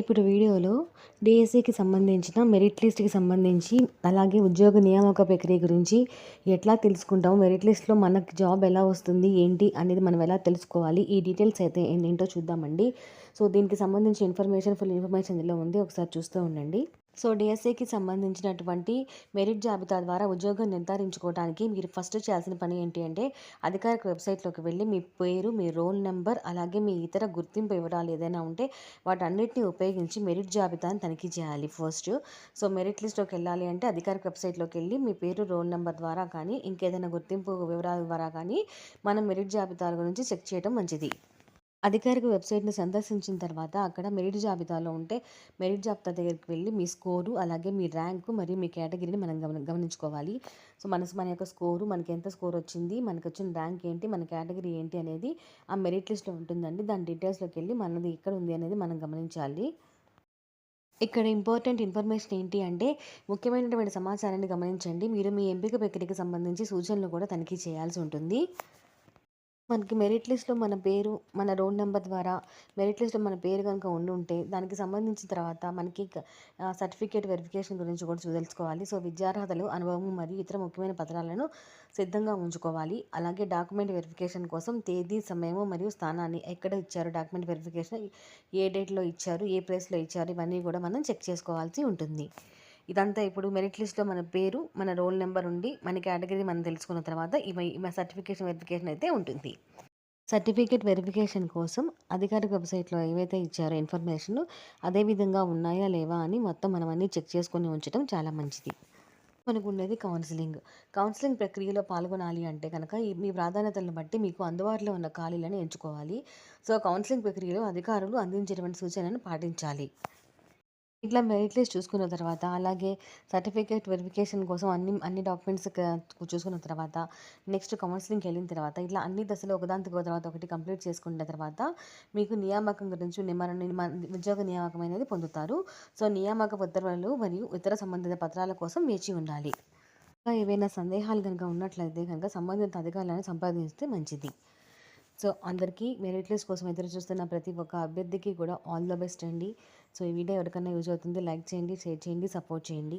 ఇప్పుడు వీడియోలో డిఎస్సికి సంబంధించిన మెరిట్ లిస్ట్కి సంబంధించి అలాగే ఉద్యోగ నియామక ప్రక్రియ గురించి ఎట్లా తెలుసుకుంటాం మెరిట్ లిస్ట్లో మనకు జాబ్ ఎలా వస్తుంది ఏంటి అనేది మనం ఎలా తెలుసుకోవాలి ఈ డీటెయిల్స్ అయితే ఏంటో చూద్దామండి. సో దీనికి సంబంధించి ఇన్ఫర్మేషన్ ఫుల్ ఇన్ఫర్మేషన్ ఇందులో ఉంది ఒకసారి చూస్తూ ఉండండి. సో డిఎస్సికి సంబంధించినటువంటి మెరిట్ జాబితా ద్వారా ఉద్యోగం నిర్ధారించుకోవడానికి మీరు ఫస్ట్ చేయాల్సిన పని ఏంటి అంటే అధికారిక వెబ్సైట్లోకి వెళ్ళి మీ పేరు మీ రోల్ నెంబర్ అలాగే మీ ఇతర గుర్తింపు వివరాలు ఏదైనా ఉంటే వాటన్నిటిని ఉపయోగించి మెరిట్ జాబితాను తనిఖీ చేయాలి ఫస్ట్. సో మెరిట్ లిస్ట్లోకి వెళ్ళాలి అంటే అధికారిక వెబ్సైట్లోకి వెళ్ళి మీ పేరు రోల్ నెంబర్ ద్వారా కానీ ఇంకేదైనా గుర్తింపు వివరాల ద్వారా కానీ మనం మెరిట్ జాబితాల గురించి చెక్ చేయడం మంచిది. అధికారిక వెబ్సైట్ని సందర్శించిన తర్వాత అక్కడ మెరిట్ జాబితాలో ఉంటే మెరిట్ జాబితా దగ్గరికి వెళ్ళి మీ స్కోరు అలాగే మీ ర్యాంకు మరియు మీ కేటగిరీని మనం గమని గమనించుకోవాలి. సో మన మన యొక్క స్కోరు మనకి ఎంత స్కోర్ వచ్చింది మనకు వచ్చిన ర్యాంక్ ఏంటి మన కేటగిరీ ఏంటి అనేది ఆ మెరిట్ లిస్ట్లో ఉంటుందండి. దాని డీటెయిల్స్లోకి వెళ్ళి మనది ఎక్కడ ఉంది అనేది మనం గమనించాలి. ఇక్కడ ఇంపార్టెంట్ ఇన్ఫర్మేషన్ ఏంటి అంటే ముఖ్యమైనటువంటి సమాచారాన్ని గమనించండి. మీరు మీ ఎంపిక ప్రక్రియకి సంబంధించి సూచనలు కూడా తనిఖీ చేయాల్సి ఉంటుంది. మనకి మెరిట్ లిస్ట్‌లో మన పేరు, మన రోల్ నెంబర్ ద్వారా మెరిట్ లిస్ట్‌లో మన పేరు గనుక ఉంటే దానికి సంబంధించిన తర్వాత మనకి సర్టిఫికేట్ వెరిఫికేషన్ గురించి కూడా తెలుసుకోవాలి. సో, విద్యార్హతలు, అనుభవం మరియు ఇతర ముఖ్యమైన పత్రాలను సిద్ధంగా ఉంచుకోవాలి. అలాగే డాక్యుమెంట్ వెరిఫికేషన్ కోసం తేదీ, సమయము మరియు స్థానాన్ని ఎక్కడ ఇచ్చారు డాక్యుమెంట్ వెరిఫికేషన్ ఏ డేట్‌లో ఇచ్చారు, ఏ ప్లేస్‌లో ఇచ్చారు ఇవన్నీ కూడా మనం చెక్ చేసుకోవాల్సి ఉంటుంది. ఇదంతా ఇప్పుడు మెరిట్ లిస్ట్‌లో మన పేరు, మన రోల్ నెంబర్ ఉండి, మన కేటగిరీ మనం తెలుసుకున్న తర్వాత ఇవి మన సర్టిఫికేషన్ వెరిఫికేషన్ అయితే ఉంటుంది. సర్టిఫికేట్ వెరిఫికేషన్ కోసం అధికారిక వెబ్సైట్‌లో ఏవైతే ఇచ్చారో ఇన్ఫర్మేషన్ అదే విధంగా ఉన్నాయా, లేవా అని మొత్తం మనం అన్నీ చెక్ చేసుకొని ఉంచడం చాలా మంచిది. మనకుండేది కౌన్సిలింగ్ కౌన్సిలింగ్ ప్రక్రియలో పాల్గొనాలి అంటే కనుక ఈ మీ ప్రాధాన్యతలను బట్టి మీకు అందుబాటులో ఉన్న ఖాళీలను ఎంచుకోవాలి. సో, కౌన్సిలింగ్ ప్రక్రియలో అధికారులు అందించేటువంటి సూచనలను పాటించాలి. ఇట్లా మెరిట్ లిస్ట్ చూసుకున్న తర్వాత అలాగే సర్టిఫికేట్ వెరిఫికేషన్ కోసం అన్ని అన్ని డాక్యుమెంట్స్ చూసుకున్న తర్వాత నెక్స్ట్ కౌన్సిలింగ్‌కి వెళ్ళిన తర్వాత ఇట్లా అన్ని దశలు ఒకదాని తర్వాత ఒకటి కంప్లీట్ చేసుకున్న తర్వాత మీకు నియామకం గురించి నిమ నిమ ఉద్యోగ నియామకం అనేది పొందుతారు. సో, నియామక ఉత్తర్వులు మరియు ఇతర సంబంధిత పత్రాల కోసం వేచి ఉండాలి. ఇంకా ఏవైనా సందేహాలు కనుక ఉన్నట్లయితే కనుక సంబంధిత అధికారులను సంప్రదిస్తే మంచిది. సో, అందరికీ మెరిట్ లిస్ట్ కోసం ఎదురు చూస్తున్న ప్రతి ఒక్క అభ్యర్థికి కూడా ఆల్ ద బెస్ట్ అండి. సో, ఈ వీడియో ఎవరికన్నా యూజ్ అవుతుంది లైక్ చేయండి, షేర్ చేయండి, సపోర్ట్ చేయండి.